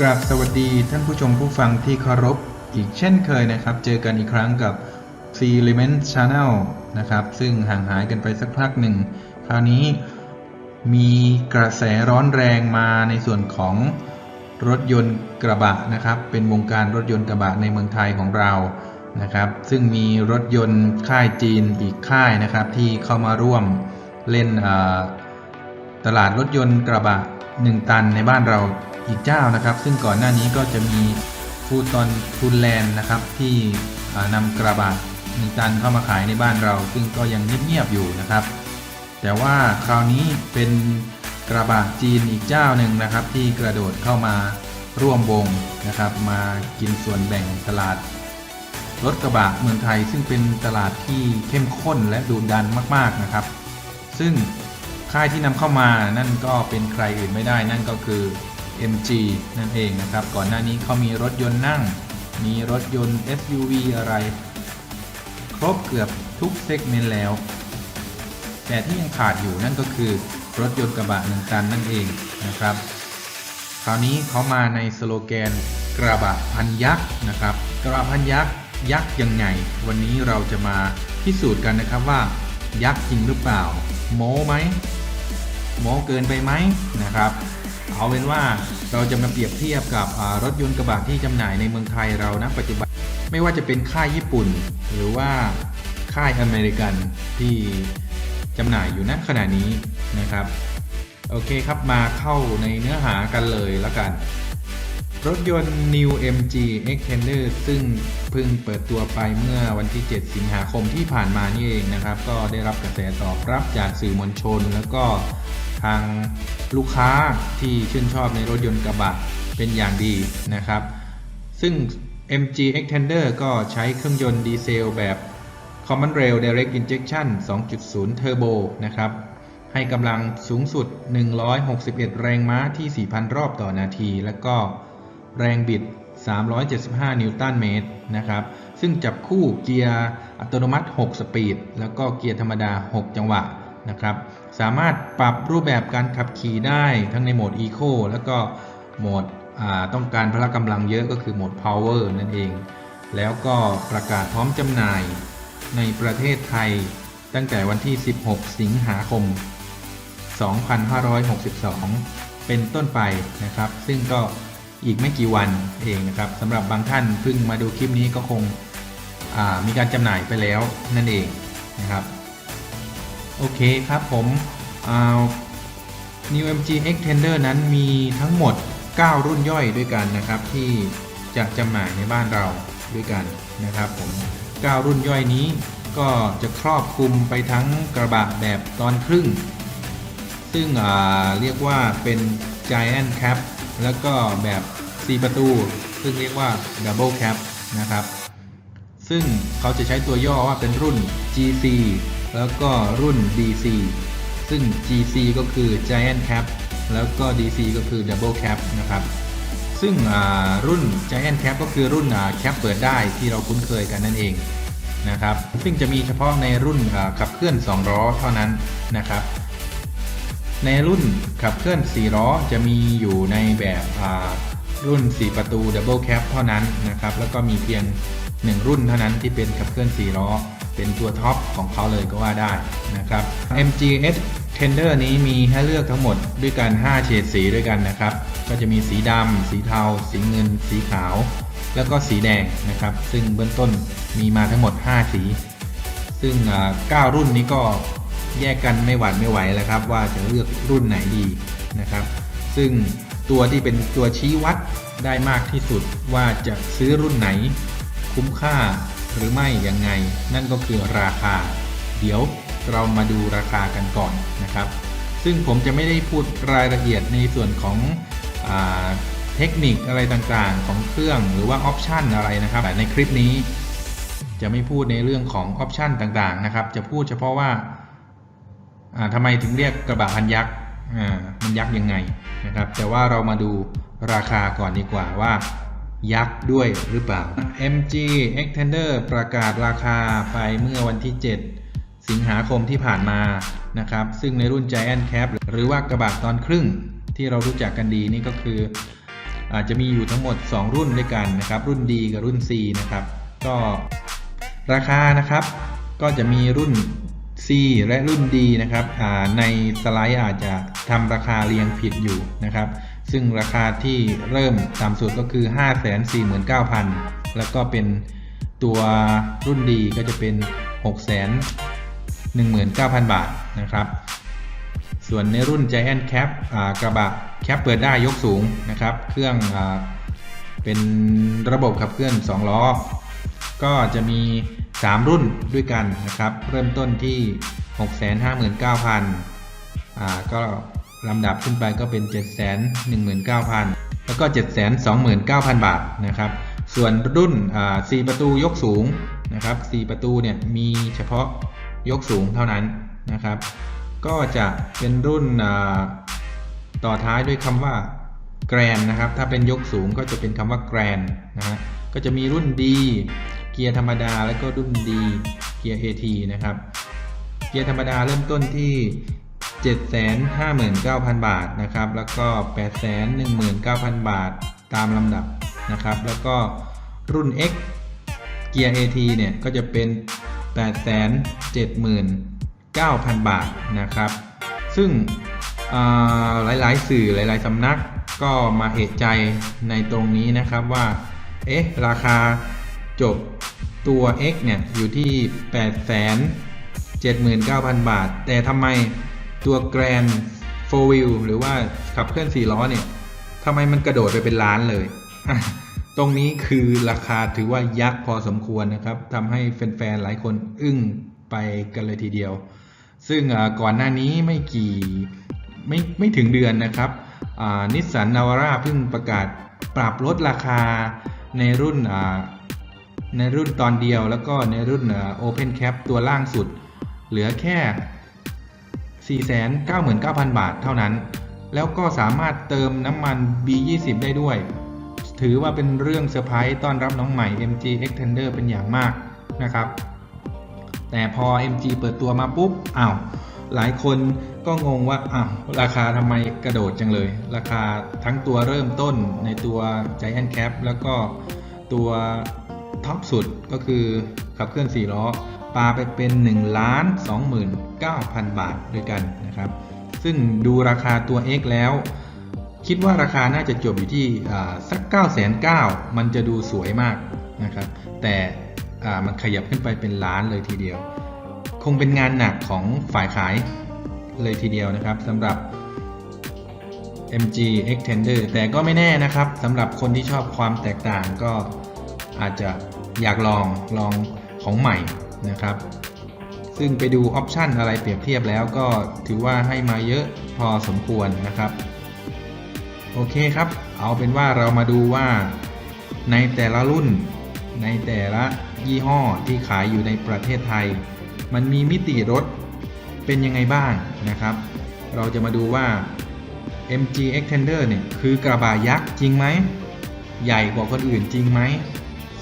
กราบสวัสดีท่านผู้ชมผู้ฟังที่เคารพอีกเช่นเคยนะครับ เจอกันอีกครั้งกับ C Element Channel นะครับ ซึ่งห่างหายกันไปสักพักหนึ่ง คราวนี้มีกระแสร้อนแรงมาในส่วนของรถยนต์กระบะนะครับ เป็นวงการรถยนต์กระบะในเมืองไทยของเรานะครับ ซึ่งมีรถยนต์ค่ายจีนอีกค่ายนะครับ ที่เข้ามาร่วมเล่นตลาดรถยนต์กระบะ 1 ตันในบ้านเรา อีกเจ้านะครับ ซึ่งก่อนหน้านี้ก็จะมีฟูตอนฟูลแลนด์นะครับ ที่อ่านำกระบะ1ตันเข้ามาขายในบ้านเรา ซึ่งก็ยังเงียบๆอยู่นะครับ แต่ว่าคราวนี้เป็นกระบะจีนอีกเจ้าหนึ่งนะครับ ที่กระโดดเข้ามาร่วมวงนะครับ มากินส่วนแบ่งตลาดรถกระบะเมืองไทยซึ่งเป็นตลาดที่เข้มข้นและดุดันมาก ๆนะครับ ซึ่งค่ายที่นำเข้ามานั่นก็เป็นใครอื่นไม่ได้นั่นก็คือ MG นั่นเองนะครับ ก่อนหน้านี้เขามีรถยนต์นั่ง มีรถยนต์ SUV อะไร ครบเกือบทุกเซกเมนต์แล้ว แต่ที่ยังขาดอยู่นั่นก็คือรถยนต์กระบะหนึ่งตันนั่นเองนะครับ คราวนี้เขามาในสโลแกนกระบะพันยักษ์นะครับ กระบะพันยักษ์ยักษ์ยังไง วันนี้เราจะมาพิสูจน์กันนะครับว่า ยักษ์จริงหรือเปล่า โม้ไหมโม้เกินไปไหมนะครับ เอาเป็นว่าเราจะมาเปรียบเทียบกับรถยนต์กระบะที่จำหน่ายในเมืองไทยเรานะปัจจุบัน ไม่ว่าจะเป็นค่ายญี่ปุ่น หรือว่าค่ายอเมริกันที่จำหน่ายอยู่ณขณะนี้นะครับโอเคครับมาเข้าในเนื้อหากันเลยแล้วกัน รถยนต์ New MG Xtender ซึ่งเพิ่งเปิดตัวไปเมื่อวันที่ 7 สิงหาคมที่ผ่านมานี่เองนะครับ ก็ได้รับกระแสตอบรับจากสื่อมวลชน แล้วก็างลูกค้าที่ชื่นชอบในรถยนต์กระบะเป็นอย่างดีนะครับ ซึ่ง MG Extender ก็ใช้เครื่องยนต์ดีเซลแบบ Common Rail Direct Injection 2.0 Turbo นะครับ ให้กำลังสูงสุด 161 แรงม้าที่ 4,000 รอบต่อนาที แล้วก็แรงบิด 375 นิวตันเมตรนะครับ ซึ่งจับคู่เกียร์อัตโนมัติ 6 สปีด แล้วก็เกียร์ธรรมดา 6 จังหวะนะครับ สามารถปรับรูปแบบการขับขี่ได้ทั้งในโหมด Eco แล้วก็โหมดต้องการพละกำลังเยอะก็คือโหมด Power นั่นเอง แล้วก็ประกาศพร้อมจำหน่ายในประเทศไทยตั้งแต่วันที่ 16 สิงหาคม 2562 เป็นต้นไปนะครับ ซึ่งก็อีกไม่กี่วันเองนะครับสำหรับบางท่านเพิ่งมาดูคลิปนี้ก็คงมีการจำหน่ายไปแล้วนั่นเองนะครับ โอเคครับผมอ่า New MG Extender นั้นมีทั้งหมด 9 รุ่นย่อยด้วยกันนะครับ ที่จะจำหน่ายในบ้านเราด้วยกันนะครับผม 9 รุ่นย่อยนี้ก็จะครอบคลุมไปทั้งกระบะแบบตอนครึ่ง ซึ่งเรียกว่าเป็น Giant Cap แล้วก็แบบ 4 ประตู ซึ่งเรียกว่า Double Cap นะครับ ซึ่งเขาจะใช้ตัวย่อว่าเป็นรุ่น GC แล้วก็รุ่น DC ซึ่ง GC ก็คือ Giant Cap แล้วก็ DC ก็คือ Double Cap นะครับ ซึ่งรุ่น Giant Cap ก็คือรุ่นแคปเปิดได้ที่เราคุ้นเคยกันนั่นเองนะครับ ซึ่งจะมีเฉพาะในรุ่นขับเคลื่อน 2 ล้อเท่านั้นนะครับ ในรุ่นขับเคลื่อน 4 ล้อจะมีอยู่ในแบบรุ่น 4 ประตู Double Cap เท่านั้นนะครับ แล้วก็มีเพียง 1 รุ่นเท่านั้นที่เป็นขับเคลื่อน 4 ล้อ เป็นตัวท็อปของเขาเลยก็ว่าได้นะครับ MGS Tender นี้มีให้เลือกทั้งหมดด้วยกัน 5 เฉดสีด้วยกันนะครับ ก็จะมีสีดำ สีเทา สีเงิน สีขาว แล้วก็สีแดงนะครับ ซึ่งเบื้องต้นมีมาทั้งหมด 5 สี ซึ่ง 9 รุ่นนี้ก็แยกกันไม่หวั่นไม่ไหวแล้วครับ ว่าจะเลือกรุ่นไหนดีนะครับ ซึ่งตัวที่เป็นตัวชี้วัดได้มากที่สุดว่าจะซื้อรุ่นไหน คุ้มค่า หรือไม่ยังไง นั่นก็คือราคา เดี๋ยวเรามาดูราคากันก่อนนะครับ ซึ่งผมจะไม่ได้พูดรายละเอียดในส่วนของอเทคนิคอะไรต่างๆ ของเครื่องหรือว่าออปชันอะไรนะครับแต่ในคลิปนี้ จะไม่พูดในเรื่องของออปชันต่างๆนะครับ จะพูดเฉพาะว่าทำไมถึงเรียกกระบะพันยักษ์มันยักษ์ยังไงนะครับ แต่ว่าเรามาดูราคาก่อนดีกว่าว่า ยักษ์ด้วยหรือเปล่า MG Extender ประกาศราคาไปเมื่อวันที่ 7 สิงหาคมที่ผ่านมานะครับ ซึ่งในรุ่น Giant Cap หรือว่ากระบะตอนครึ่งที่เรารู้จักกันดีนี่ก็คือ อาจจะมีอยู่ทั้งหมด 2 รุ่นด้วยกันนะครับ รุ่น D กับรุ่น C นะครับ ก็ราคานะครับ ก็จะมีรุ่น C และรุ่น D นะครับในสไลด์อาจจะทำราคาเรียงผิดอยู่นะครับ ซึ่งราคาที่เริ่มต่ำสุดก็คือ 549,000 แล้วก็เป็นตัวรุ่น D ก็จะเป็น 619,000 บาทนะครับ ส่วนในรุ่น Giant Cap กระบะแคปเปิดได้ยกสูงนะครับ เครื่องอเป็นระบบขับเคลื่อน 2 ล้อ ก็จะมี 3 รุ่นด้วยกันนะครับ เริ่มต้นที่ 659,000อ่าก็ ลำดับขึ้นไปก็เป็น 719,000 แล้วก็ 729,000 บาทนะครับ ส่วนรุ่นอ่า4ประตูยกสูงนะครับ 4 ประตูเนี่ยมีเฉพาะยกสูงเท่านั้นนะครับ ก็จะเป็นรุ่นต่อท้ายด้วยคำว่าแกรนนะครับ ถ้าเป็นยกสูงก็จะเป็นคำว่าแกรนนะฮะ ก็จะมีรุ่น D เกียร์ธรรมดาแล้วก็รุ่น D เกียร์ AT นะครับ เกียร์ธรรมดาเริ่มต้นที่ 759,000 บาทนะครับ แล้วก็ 819,000 บาทตามลำดับนะครับ แล้วก็รุ่น X เกียร์ AT เนี่ย ก็จะเป็น 879,000 บาทนะครับ ซึ่งหลายๆ สื่อหลาย ๆสำนักก็มาเอะใจในตรงนี้นะครับว่า เอ๊ะ ราคาจบตัว X เนี่ย อยู่ที่ 879,000 บาท แต่ทำไม ตัว Grand 4 Wheel หรือว่าขับเคลื่อน4ล้อเนี่ยทำไมมันกระโดดไปเป็นล้านเลย ตรงนี้คือราคาถือว่ายักษ์พอสมควรนะครับทำให้แฟนๆหลายคนอึ้งไปกันเลยทีเดียว ซึ่งก่อนหน้านี้ไม่กี่ไม่ไม่ถึงเดือนนะครับนิสสันนาวาร่าเพิ่งประกาศปรับลดราคาในรุ่นในรุ่นตอนเดียวแล้วก็ในรุ่นโอเพนแคปตัวล่างสุด เหลือแค่ 499,000 บาทเท่านั้น แล้วก็สามารถเติมน้ำมัน B20 ได้ด้วย ถือว่าเป็นเรื่องเซอร์ไพรส์ต้อนรับน้องใหม่ MG Extender เป็นอย่างมากนะครับ แต่พอ MG เปิดตัวมาปุ๊บอ้าวหลายคนก็งงว่าอ้าวราคาทำไมกระโดดจังเลย ราคาทั้งตัวเริ่มต้นในตัว Giant Cap แล้วก็ตัวท็อปสุดก็คือขับเคลื่อน4ล้อ ปาไปเป็น1ล้าน29,000 บาทด้วยกันนะครับ ซึ่งดูราคาตัว X แล้ว คิดว่าราคาน่าจะจบอยู่ที่อ่าสัก9 9 0 0 0มันจะดูสวยมากนะครับ แต่มันขยับขึ้นไปเป็นล้านเลยทีเดียว คงเป็นงานหนักของฝ่ายขายเลยทีเดียวนะครับสำหรับ MG Extender แต่ก็ไม่แน่นะครับสำหรับคนที่ชอบความแตกต่างก็อาจจะอยากลองลองของใหม่ นะครับ ซึ่งไปดูออปชันอะไรเปรียบเทียบแล้วก็ถือว่าให้มาเยอะพอสมควรนะครับ โอเคครับ เอาเป็นว่าเรามาดูว่า ในแต่ละรุ่น ในแต่ละยี่ห้อที่ขายอยู่ในประเทศไทย มันมีมิติรถเป็นยังไงบ้างนะครับ เราจะมาดูว่า MG Extender เนี่ยคือกระบะยักษ์จริงไหม ใหญ่กว่าคนอื่นจริงไหม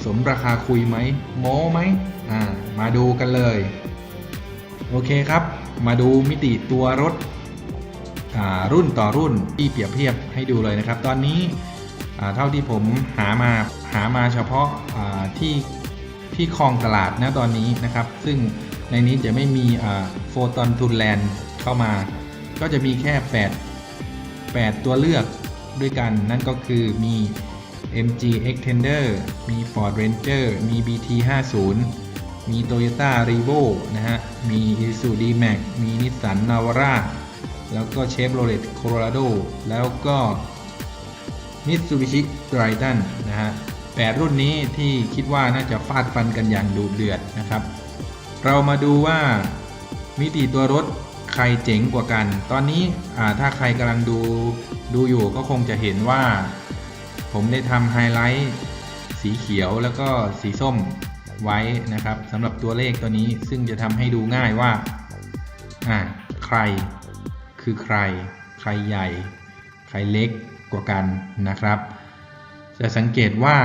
สมราคาคุยไหม โม้ไหม อ่ามาดูกันเลย โอเคครับ มาดูมิติตัวรถรุ่นต่อรุ่นที่เปรียบเทียบให้ดูเลยนะครับ ตอนนี้เท่าที่ผมหามาหามาเฉพาะาที่ที่คลองตลาดนะตอนนี้นะครับ ซึ่งในนี้จะไม่มีโฟตอนทูแลนด์เข้ามา ก็จะมีแค่ 8 8 ตัวเลือกด้วยกัน นั่นก็คือมี MG Extender มี Ford Ranger มี BT 50 มี Toyota Revo นะฮะ มี Isuzu D-Max มี Nissan Navara แล้วก็ Chevrolet Colorado แล้วก็ Mitsubishi Triton นะฮะแปดรุ่นนี้ที่คิดว่าน่าจะฟาดฟันกันอย่างดุเดือดนะครับ เรามาดูว่ามิติตัวรถใครเจ๋งกว่ากัน ตอนนี้ถ้าใครกำลังดูดูอยู่ก็คงจะเห็นว่า ผมได้ทำไฮไลท์สีเขียวแล้วก็สีส้ม ไว้นะครับสำหรับตัวเลขตัวนี้ซึ่งจะทำให้ดูง่ายว่าอ่าใครคือใคร ใครใหญ่ ใครเล็กกว่ากันนะครับ จะสังเกตว่า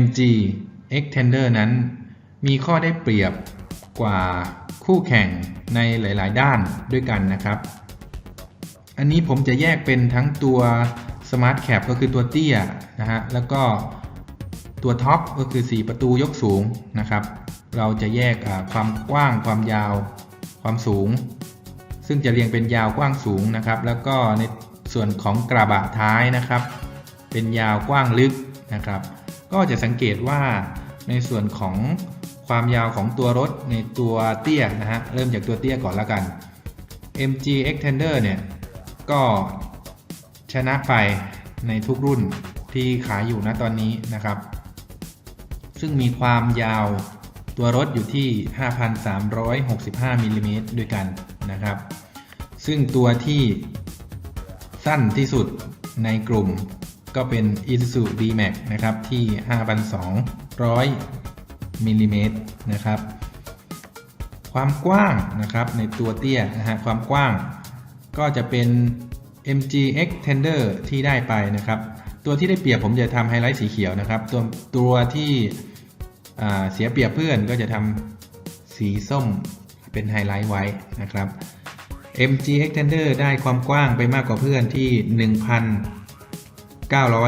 MG Extender นั้นมีข้อได้เปรียบกว่าคู่แข่งในหลาย ๆ ด้านด้วยกันนะครับ อันนี้ผมจะแยกเป็นทั้งตัว Smart Cap ก็คือตัวเตี้ยนะฮะ แล้วก็ ตัวท็อปก็คือ 4 ประตูยกสูงนะครับ เราจะแยกความกว้างความยาวความสูง ซึ่งจะเรียงเป็นยาวกว้างสูงนะครับ แล้วก็ในส่วนของกระบะท้ายนะครับ เป็นยาวกว้างลึกนะครับ ก็จะสังเกตว่าในส่วนของความยาวของตัวรถในตัวเตี้ยนะฮะเริ่มจากตัวเตี้ยก่อนละกัน MG Extender เนี่ยก็ชนะไปในทุกรุ่นที่ขายอยู่นะตอนนี้นะครับ ซึ่งมีความยาวตัวรถอยู่ที่ 5,365มิลลิเมตรด้วยกันนะครับ ซึ่งตัวที่สั้นที่สุดในกลุ่มก็เป็น Isuzu D-Max นะครับที่ 5,200มิลลิเมตรนะครับ ความกว้างนะครับในตัวเตี้ยนะฮะความกว้างก็จะเป็น MG Extender ที่ได้ไปนะครับ ตัวที่ได้เปรียบผมจะทำไฮไลท์สีเขียวนะครับ ตัวตัวที่ เสียเปรียบเพื่อนก็จะทำสีส้มเป็นไฮไลท์ไว้นะครับ MG Extender ได้ความกว้างไปมากกว่าเพื่อนที่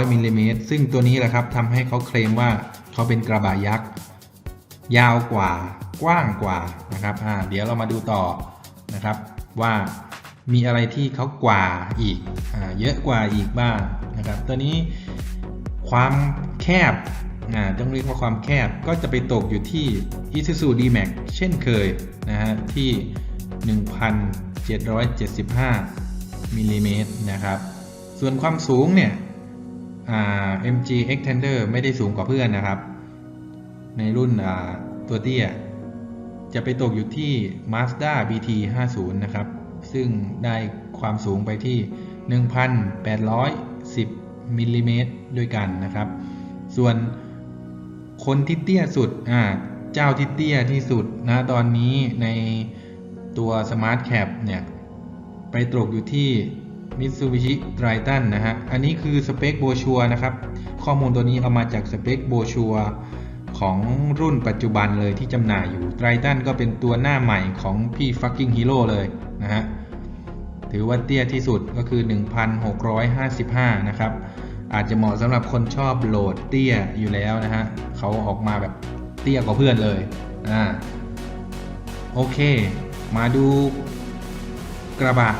1,900มิลลิเมตรซึ่งตัวนี้แหละครับทำให้เขาเคลมว่าเขาเป็นกระบะยักษ์ ยาวกว่ากว้างกว่านะครับเดี๋ยวเรามาดูต่อนะครับว่ามีอะไรที่เขากว่าอีกอเยอะกว่าอีกบ้างนะครับ ตัวนี้ความแคบ ต้องเรียกว่าความแคบก็จะไปตกอยู่ที่ Isuzu D-Max เช่นเคยนะฮะที่ 1,775มิลลิเมตรนะครับ ส่วนความสูงเนี่ย MG Extender ไม่ได้สูงกว่าเพื่อนนะครับ ในรุ่นตัวเตี้ย จะไปตกอยู่ที่ Mazda BT 50นะครับ ซึ่งได้ความสูงไปที่ 1,810มิลลิเมตรด้วยกันนะครับ ส่วน คนที่เตี้ยสุดอ่าเจ้าที่เตี้ยที่สุดนะตอนนี้ในตัว Smart Cap เนี่ย ไปตกอยู่ที่ Mitsubishi Triton นะฮะ อันนี้คือสเปคโบชัวนะครับ ข้อมูลตัวนี้เอามาจากสเปคโบชัวของรุ่นปัจจุบันเลยที่จำหน่ายอยู่ Triton ก็เป็นตัวหน้าใหม่ของพี่ fucking hero เลยนะฮะ ถือว่าเตี้ยที่สุดก็คือ 1,655 นะครับ อาจจะเหมาะสำหรับคนชอบโหลดเตี้ยอยู่แล้วนะฮะเขาออกมาแบบเตี้ยกว่าเพื่อนเลยอ่าโอเค มาดูกระบะ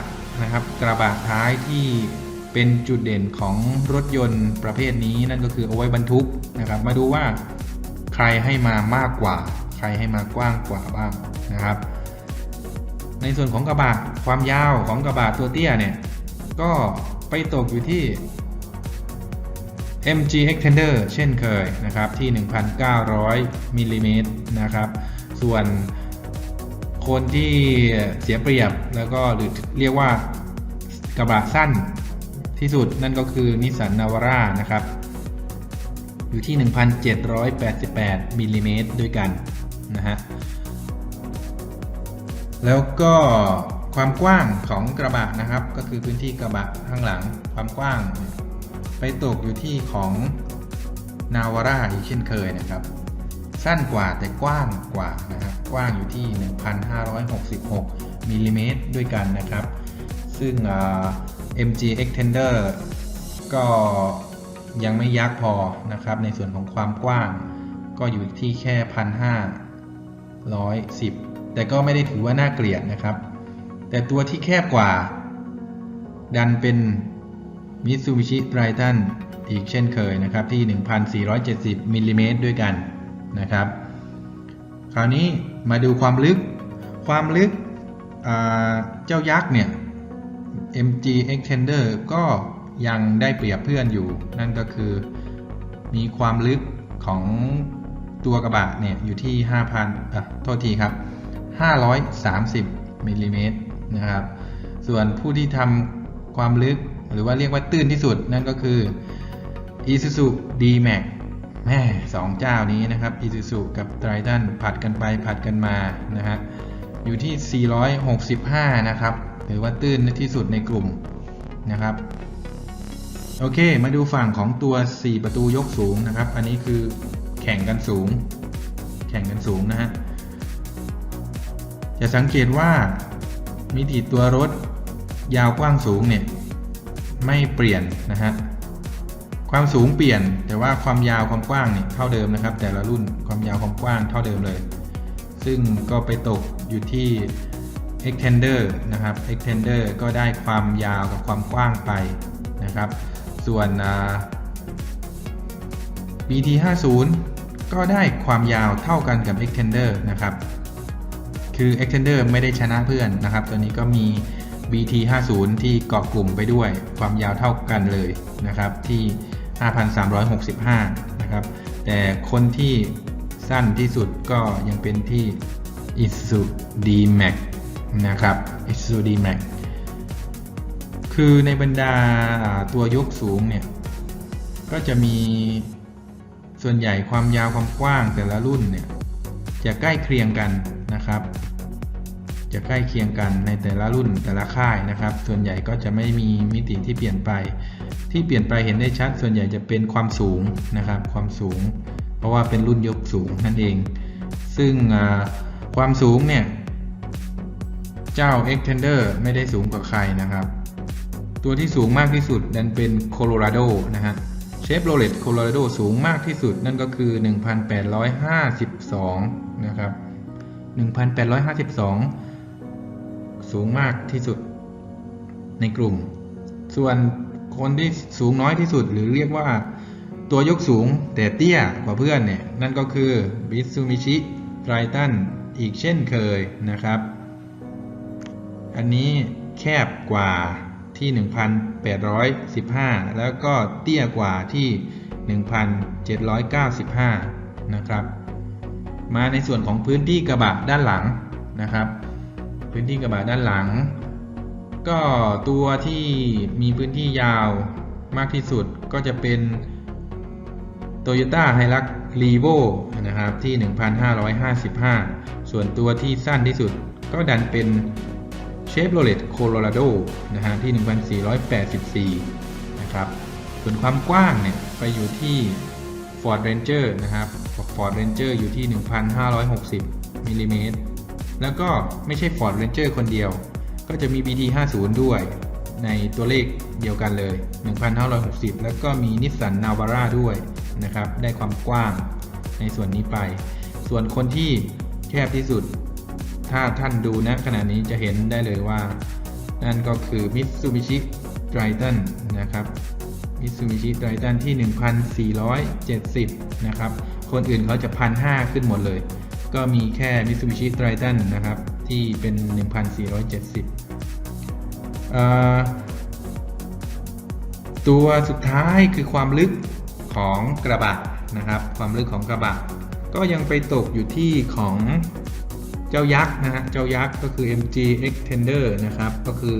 นะครับ กระบะท้ายที่เป็นจุดเด่นของรถยนต์ประเภทนี้นั่นก็คือเอาไว้บรรทุกนะครับ มาดูว่าใครให้มามากกว่า ใครให้มากว้างกว่าบ้างนะครับ ในส่วนของกระบะความยาวของกระบะตัวเตี้ยเนี่ยก็ไปตกอยู่ที่ MG Extender เช่นเคยนะครับที่ 1,900มิลลิเมตรนะครับส่วนคนที่เสียเปรียบแล้วก็หรือเรียกว่ากระบะสั้นที่สุดนั่นก็คือนิสสันนาวาร่านะครับ อยู่ที่ 1,788มิลลิเมตรด้วยกันนะฮะแล้วก็ความกว้างของกระบะนะครับ ก็คือพื้นที่กระบะข้างหลังความกว้าง ไปตกอยู่ที่ของนาวาร่าอีกเช่นเคยนะครับ สั้นกว่าแต่กว้างกว่านะครับกว้างอยู่ที่ 1,566มิลลิเมตรด้วยกันนะครับ ซึ่งอ่า MG Extender ก็ยังไม่ยักพอนะครับ ในส่วนของความกว้าง ก็อยู่ที่แค่ 1,510 แต่ก็ไม่ได้ถือว่าน่าเกลียดนะครับ แต่ตัวที่แคบกว่า ดันเป็น Mitsubishi Triton อีกเช่นเคยนะครับที่ 1,470มิลลิเมตรด้วยกันนะครับ คราวนี้มาดูความลึก ความลึกเจ้ายักษ์เนี่ย MG Extender ก็ยังได้เปรียบเพื่อนอยู่ นั่นก็คือมีความลึกของตัวกระบะเนี่ยอยู่ที่ 5,000อะโทษทีครับ 530มิลลิเมตรนะครับ ส่วนผู้ที่ทำความลึก หรือว่าเรียกว่าตื้นที่สุดนั่นก็คือ Isuzu D-Max แม่สองเจ้านี้นะครับ Isuzu กับ Triton ผัดกันไปผัดกันมานะฮะอยู่ที่ 465 นะครับถือว่าตื้นที่สุดในกลุ่มนะครับโอเค มาดูฝั่งของตัว 4 ประตูยกสูงนะครับ อันนี้คือแข่งกันสูง แข่งกันสูงนะฮะ จะสังเกตว่ามิติตัวรถยาวกว้างสูงเนี่ย ไม่เปลี่ยนนะฮะความสูงเปลี่ยนแต่ว่าความยาวความกว้างเนี่ยเท่าเดิมนะครับ แต่ละรุ่นความยาวความกว้างเท่าเดิมเลย ซึ่งก็ไปตกอยู่ที่ extender นะครับ extender ก็ได้ความยาวกับความกว้างไปนะครับ ส่วนอ่า BT 50 ก็ได้ความยาวเท่ากันกับ extender นะครับ คือ extender ไม่ได้ชนะเพื่อนนะครับ ตัวนี้ก็มี BT 50 ที่เกาะกลุ่มไปด้วยความยาวเท่ากันเลยนะครับที่ 5,365 นะครับ แต่คนที่สั้นที่สุดก็ยังเป็นที่ Isuzu D-Max นะครับ Isuzu D-Max คือในบรรดาอ่าตัวยกสูงเนี่ย ก็จะมีส่วนใหญ่ความยาวความกว้างแต่ละรุ่นเนี่ย จะใกล้เคียงกันนะครับ จะใกล้เคียงกันในแต่ละรุ่นแต่ละค่ายนะครับ ส่วนใหญ่ก็จะไม่มีมิติที่เปลี่ยนไป ที่เปลี่ยนไปเห็นได้ชัด ส่วนใหญ่จะเป็นความสูงนะครับ ความสูง เพราะว่าเป็นรุ่นยกสูงนั่นเอง ซึ่งความสูงเนี่ย เจ้า Extender ไม่ได้สูงกว่าใครนะครับ ตัวที่สูงมากที่สุดดันเป็นโคโลราโดนะฮะเชฟโรเลตโคโลราโดสูงมากที่สุดนั่นก็คือ 1,852 นะครับ 1,852 สูงมากที่สุดในกลุ่ม ส่วนคนที่สูงน้อยที่สุด หรือเรียกว่าตัวยกสูงแต่เตี้ยกว่าเพื่อนเนี่ย นั่นก็คือบิซูมิชิไ i ตันอีกเช่นเคยนะครับ อันนี้แคบกว่าที่ 1,815 แล้วก็เตี้ยกว่าที่ 1,795 นะครับ มาในส่วนของพื้นที่กระบะด้านหลังนะครับ พื้นที่กระบะด้านหลัง ก็ตัวที่มีพื้นที่ยาวมากที่สุดก็จะเป็น Toyota Hilux Revo นะครับที่ 1,555 ส่วนตัวที่สั้นที่สุดก็ดันเป็น Chevrolet Colorado นะฮะที่ 1,484 นะครับ ส่วนความกว้างเนี่ยไปอยู่ที่ Ford Ranger นะครับ Ford Ranger อยู่ที่ 1,560มิลลิเมตร แล้วก็ไม่ใช่ Ford Ranger คนเดียว ก็จะมี BT 50 ด้วยในตัวเลขเดียวกันเลย 1,560 แล้วก็มี Nissan Navara ด้วยนะครับ ได้ความกว้างในส่วนนี้ไป ส่วนคนที่แคบที่สุด ถ้าท่านดูณขณะนี้จะเห็นได้เลยว่า นั่นก็คือ Mitsubishi Triton นะครับ Mitsubishi Triton ที่ 1,470 นะครับ คนอื่นเขาจะ 1,500 ขึ้นหมดเลย ก็มีแค่ Mitsubishi Triton นะครับ ที่เป็น 1,470เอ่อตัวสุดท้ายคือความลึกของกระบะนะครับ ความลึกของกระบะ ก็ยังไปตกอยู่ที่ของเจ้ายักษ์นะฮะ เจ้ายักษ์ก็คือ MG Extender นะครับ ก็คือ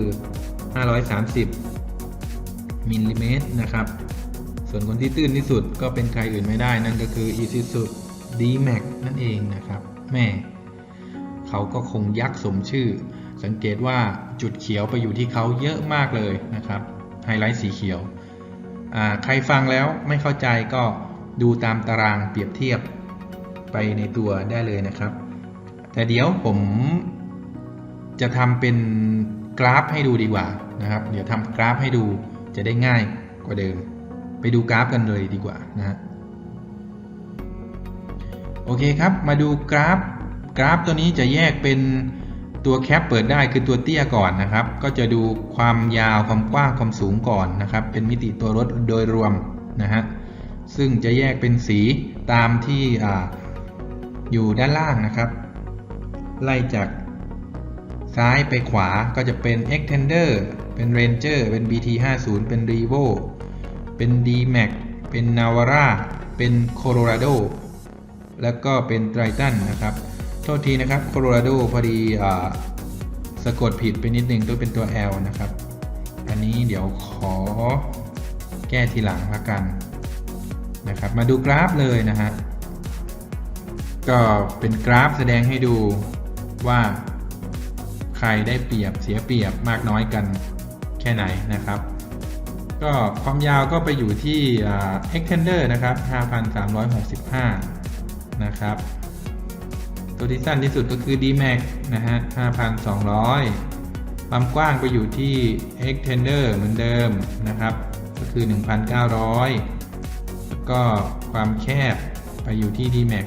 530มิลลิเมตรนะครับ ส่วนคนที่ตื้นที่สุดก็เป็นใครอื่นไม่ได้นั่นก็คือ Isuzu D-Max นั่นเองนะครับ แม่ เขาก็คงยักษ์สมชื่อ สังเกตว่าจุดเขียวไปอยู่ที่เขาเยอะมากเลยนะครับ ไฮไลท์สีเขียว ใครฟังแล้วไม่เข้าใจก็ดูตามตารางเปรียบเทียบไปในตัวได้เลยนะครับ แต่เดี๋ยวผมจะทำเป็นกราฟให้ดูดีกว่านะครับ เดี๋ยวทำกราฟให้ดูจะได้ง่ายกว่าเดิม ไปดูกราฟกันเลยดีกว่านะฮะ โอเคครับ มาดูกราฟ กราฟตัวนี้จะแยกเป็นตัวแคปเปิดได้คือตัวเตี้ยก่อนนะครับ ก็จะดูความยาวความกว้างความสูงก่อนนะครับ เป็นมิติตัวรถโดยรวมนะฮะ ซึ่งจะแยกเป็นสีตามที่ออยู่ด้านล่างนะครับ ไล่จากซ้ายไปขวาก็จะเป็น Extender เป็น Ranger เป็น BT 50เป็น Revo เป็น D-Max เป็น Navara เป็น Colorado แล้วก็เป็น Triton นะครับ โทษทีนะครับ Colorado พอดีสะกดผิดไปนิดนึงต้องเป็นตัว L นะครับ อันนี้เดี๋ยวขอแก้ทีหลังละกันนะครับ มาดูกราฟเลยนะฮะ ก็เป็นกราฟแสดงให้ดูว่าใครได้เปรียบเสียเปรียบมากน้อยกันแค่ไหนนะครับ ก็ความยาวก็ไปอยู่ที่อ่า extender นะครับ 5,365 นะครับ ตัวที่สั้นที่สุดก็คือ D-Max นะฮะ 5,200 ความกว้างไปอยู่ที่ extender เหมือนเดิมนะครับ ก็คือ 1,900 แล้วก็ความแคบไปอยู่ที่ dmax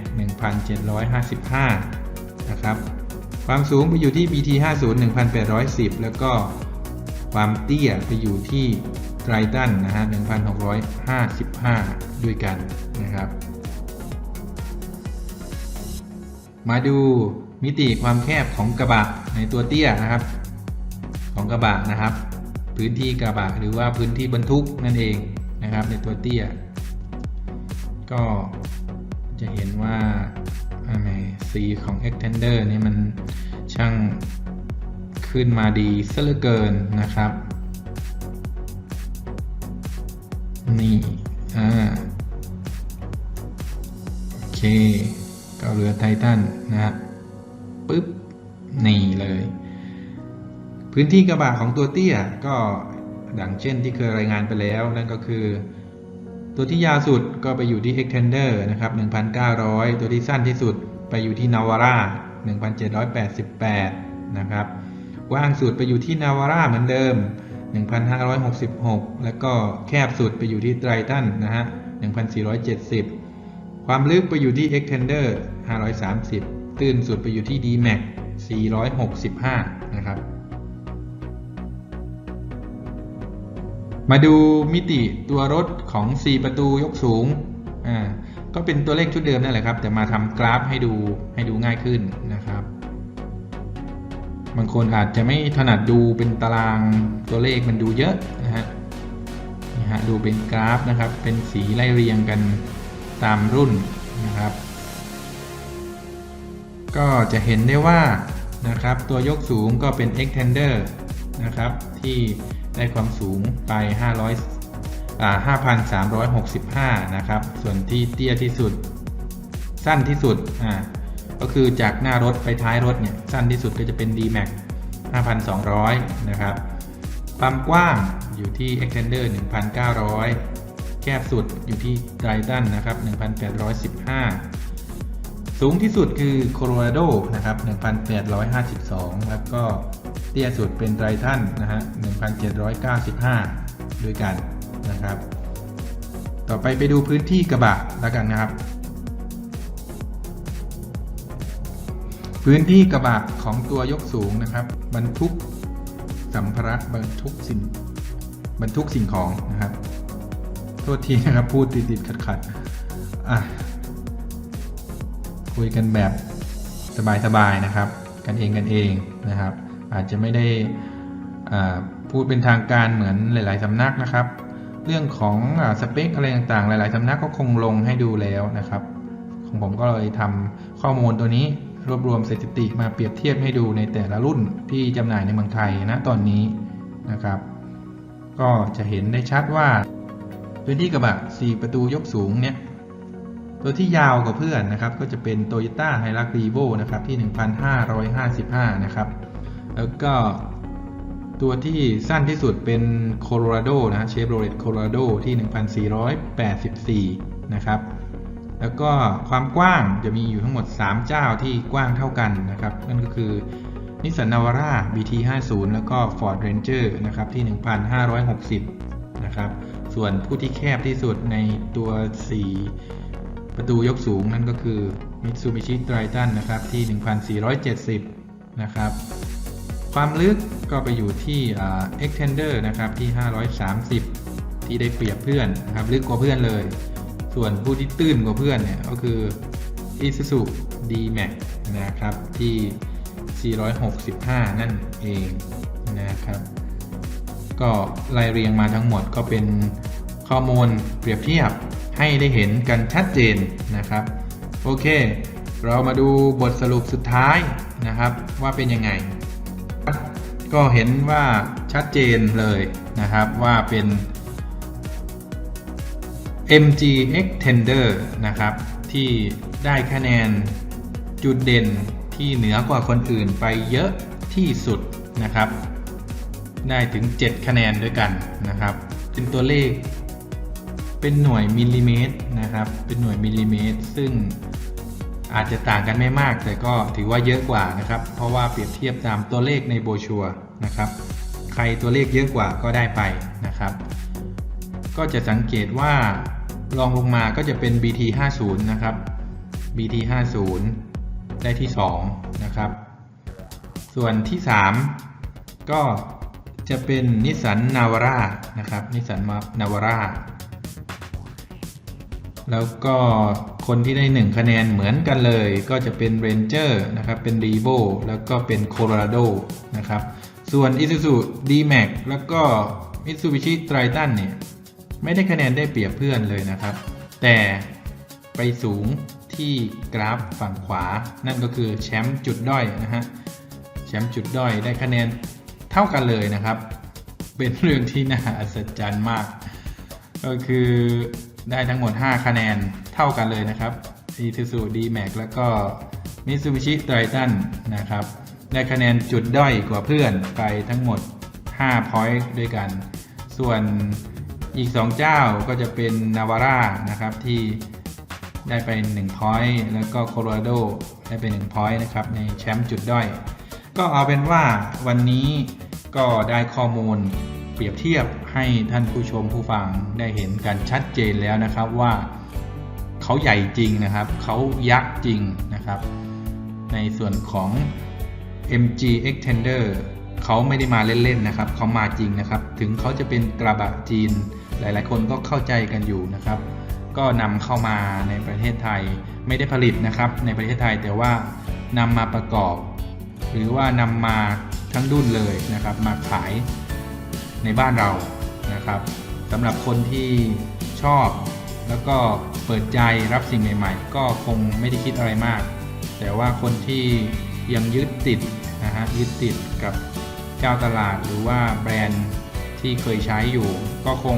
1,755 นะครับ ความสูงไปอยู่ที่ bt 50 1,810 แล้วก็ความเตี้ยไปอยู่ที่ไตรตันนะฮะ 1,655 ด้วยกันนะครับ มาดูมิติความแคบของกระบะในตัวเตี้ยนะครับ ของกระบะนะครับ พื้นที่กระบะหรือว่าพื้นที่บรรทุกนั่นเองนะครับ ในตัวเตี้ย ก็จะเห็นว่าอะไรสีของ extender นี่มันช่างขึ้นมาดีซะเหลือเกินนะครับ นี่อ่าโอเค ก็เรือไททันนะครับปึ๊บนี่เลย พื้นที่กระบะของตัวเตี้ยก็ดังเช่นที่เคยรายงานไปแล้ว นั่นก็คือ ตัวที่ยาวสุดก็ไปอยู่ที่ extender นะครับ 1,900 ตัวที่สั้นที่สุดไปอยู่ที่ Navara 1,788 นะครับกว้างสุดไปอยู่ที่ Navara เหมือนเดิม 1,566 แล้วก็แคบสุดไปอยู่ที่ Triton นะฮะ 1,470 ความลึกไปอยู่ที่ extender 530 ตื้นสุดไปอยู่ที่ dmax 465 นะครับ มาดูมิติตัวรถของ 4 ประตูยกสูง อ่า ก็เป็นตัวเลขชุดเดิมนั่นแหละครับ แต่มาทำกราฟให้ดูให้ดูง่ายขึ้นนะครับ บางคนอาจจะไม่ถนัดดูเป็นตารางตัวเลขมันดูเยอะนะฮะนี่ฮะ ดูเป็นกราฟนะครับ เป็นสีไล่เรียงกัน ตามรุ่นนะครับ ก็จะเห็นได้ว่านะครับ ตัวยกสูงก็เป็น extender นะครับ ที่ได้ความสูงไป 500อ่า5,365 นะครับ ส่วนที่เตี้ยที่สุด สั้นที่สุดอ่าก็คือจากหน้ารถไปท้ายรถเนี่ย สั้นที่สุดก็จะเป็น dmax 5,200 นะครับ ความกว้างอยู่ที่ extender 1,900 คบสุดอยู่ที่ Triton นะครับ 1,815 สูงที่สุดคือ Colorado นะครับ 1,852 แล้วก็เตี้ยสุดเป็นไตรทันนะฮะ 1,795 ด้วยกันนะครับ ต่อไปไปดูพื้นที่กระบะแล้วกันนะครับ พื้นที่กระบะของตัวยกสูงนะครับ บรรทุกสัมภาระบรรทุกสิ่งบรรทุกสิ่งของนะครับ ทษทีนะครับ พูดติดติดขัดขัดๆอะคุยกันแบบสบายๆนะครับ กันเองกันเองนะครับ อาจจะไม่ได้พูดเป็นทางการเหมือนหลาย ๆสำนักนะครับ เรื่องของอสเปคอะไรต่างๆ หลาย ๆสำนักก็คงลงให้ดูแล้วนะครับ ของผมก็เลยทำข้อมูลตัวนี้รวบรวมสถิติมาเปรียบเทียบให้ดูในแต่ละรุ่นที่จำหน่ายในเมืองไทยณตอนนี้นะครับ ก็จะเห็นได้ชัดว่า พื้นที่กระบะ 4 ประตูยกสูงเนี่ยตัวที่ยาวกว่าเพื่อนนะครับ ก็จะเป็น Toyota Hilux Revo นะครับที่ 1,555 นะครับ แล้วก็ตัวที่สั้นที่สุดเป็น Colorado นะ Chevrolet Colorado ที่ 1,484 นะครับ แล้วก็ความกว้างจะมีอยู่ทั้งหมด 3 เจ้าที่กว้างเท่ากันนะครับ นั่นก็คือ Nissan Navara BT 50 แล้วก็ Ford Ranger นะครับที่ 1,560 นะครับ ส่วนผู้ที่แคบที่สุดในตัว 4 ประตูยกสูงนั่นก็คือ Mitsubishi Triton นะครับที่ 1,470 นะครับ ความลึกก็ไปอยู่ที่อ่า extender นะครับที่ 530 ที่ได้เปรียบเพื่อนนะครับลึกกว่าเพื่อนเลย ส่วนผู้ที่ตื้นกว่าเพื่อนเนี่ยก็คือ Isuzu D-Max นะครับที่ 465 นั่นเองนะครับ ก็ไล่เรียงมาทั้งหมดก็เป็น ข้อมูลเปรียบเทียบให้ได้เห็นกันชัดเจนนะครับ โอเค เรามาดูบทสรุปสุดท้ายนะครับว่าเป็นยังไง ก็เห็นว่าชัดเจนเลยนะครับว่าเป็น MG Extender นะครับ ที่ได้คะแนนจุดเด่นที่เหนือกว่าคนอื่นไปเยอะที่สุดนะครับ ได้ถึง 7 คะแนนด้วยกันนะครับ เป็นตัวเลข เป็นหน่วยมิลลิเมตรนะครับ เป็นหน่วยมิลลิเมตร ซึ่งอาจจะต่างกันไม่มาก แต่ก็ถือว่าเยอะกว่านะครับ เพราะว่าเปรียบเทียบตามตัวเลขในโบชัวนะครับ ใครตัวเลขเยอะกว่าก็ได้ไปนะครับ ก็จะสังเกตว่ารองลงมาก็จะเป็น BT 50นะครับ BT 50ได้ที่ 2 นะครับ ส่วนที่ 3 ก็จะเป็นนิสสันนาวาร่านะครับ นิสสันนาวาร่า แล้วก็คนที่ได้ 1 คะแนนเหมือนกันเลย ก็จะเป็น Ranger นะครับ เป็น r e v o แล้วก็เป็น Colorado นะครับ ส่วน Isuzu D-Max แล้วก็ Mitsubishi Triton เนี่ยไม่ได้คะแนนได้เปรียบเพื่อนเลยนะครับ แต่ไปสูงที่กราฟฝั่งขวา นั่นก็คือแชมป์จุดด้อยนะฮะ แชมป์จุดด้อยได้คะแนนเท่ากันเลยนะครับ เป็นเรื่องที่น่าอัศจรรย์มาก ก็คือ ได้ทั้งหมด 5 คะแนนเท่ากันเลยนะครับ Isuzu D-Max แล้วก็ Mitsubishi Triton นะครับ ได้คะแนนจุดด้อยกว่าเพื่อนไปทั้งหมด 5 point ด้วยกัน ส่วนอีก 2 เจ้าก็จะเป็น Navara นะครับที่ได้ไป1 point แล้วก็ Colorado ได้ไป1 point นะครับในแชมป์จุดด้อย ก็เอาเป็นว่าวันนี้ก็ได้ข้อมูลเปรียบเทียบ ให้ท่านผู้ชมผู้ฟังได้เห็นกันชัดเจนแล้วนะครับว่าเขาใหญ่จริงนะครับ เขายักษ์จริงนะครับ ในส่วนของ MG Extender เขาไม่ได้มาเล่นๆนะครับ เขามาจริงนะครับ ถึงเขาจะเป็นกระบะจีน หลายๆ คนก็เข้าใจกันอยู่นะครับ ก็นำเข้ามาในประเทศไทยไม่ได้ผลิตนะครับ ในประเทศไทยแต่ว่านำมาประกอบ หรือว่านำมาทั้งดุนเลยนะครับ มาขายในบ้านเรา นะครับสำหรับคนที่ชอบแล้วก็เปิดใจรับสิ่งใหม่ๆ ก็คงไม่ได้คิดอะไรมาก แต่ว่าคนที่ยังยึดติดนะฮะยึดติดกับเจ้าตลาดหรือว่าแบรนด์ที่เคยใช้อยู่ ก็คง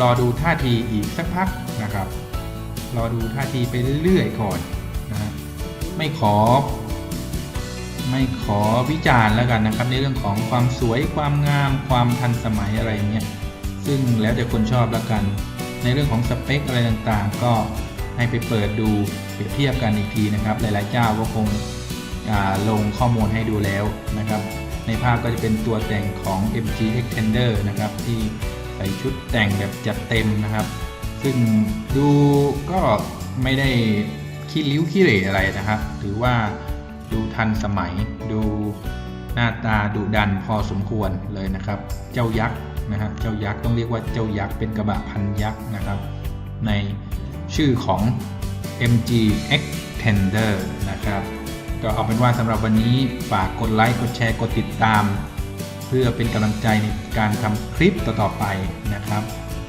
รอดูท่าทีอีกสักพักนะครับ รอดูท่าทีไปเรื่อยๆก่อนนะฮะไม่ขอ ไม่ขอวิจารณ์แล้วกันนะครับ ในเรื่องของความสวยความงาม ความทันสมัยอะไรเงี้ยซึ่งแล้วแต่คนชอบแล้วกัน ในเรื่องของสเปคอะไรต่างๆ ก็ให้ไปเปิดดูเปรียบเทียบกันอีกทีนะครับ หลายๆเจ้าก็คงลงข้อมูลให้ดูแล้วนะครับ ในภาพก็จะเป็นตัวแต่งของ MG Extender นะครับ ที่ใส่ชุดแต่งแบบจัดเต็มนะครับ ซึ่งดูก็ไม่ได้ขี้ริ้วขี้เหร่อะไรนะครับ ถือว่า ดูทันสมัย ดูหน้าตาดุดันพอสมควรเลยนะครับ เจ้ายักษ์นะฮะเจ้ายักษ์ต้องเรียกว่าเจ้ายักษ์เป็นกระบะพันยักษ์นะครับ ในชื่อของ MG Extender นะครับ ก็เอาเป็นว่าสำหรับวันนี้ฝากกดไลค์กดแชร์กดติดตาม เพื่อเป็นกำลังใจในการทำคลิปต่อๆไปนะครับ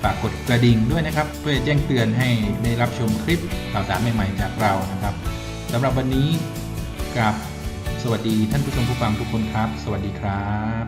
ฝากกดกระดิ่งด้วยนะครับ เพื่อแจ้งเตือนให้ได้รับชมคลิปข่าวสารใหม่ๆจากเรานะครับสำหรับวันนี้ กับ สวัสดีท่านผู้ชมผู้ฟังทุกคนครับ สวัสดีครับ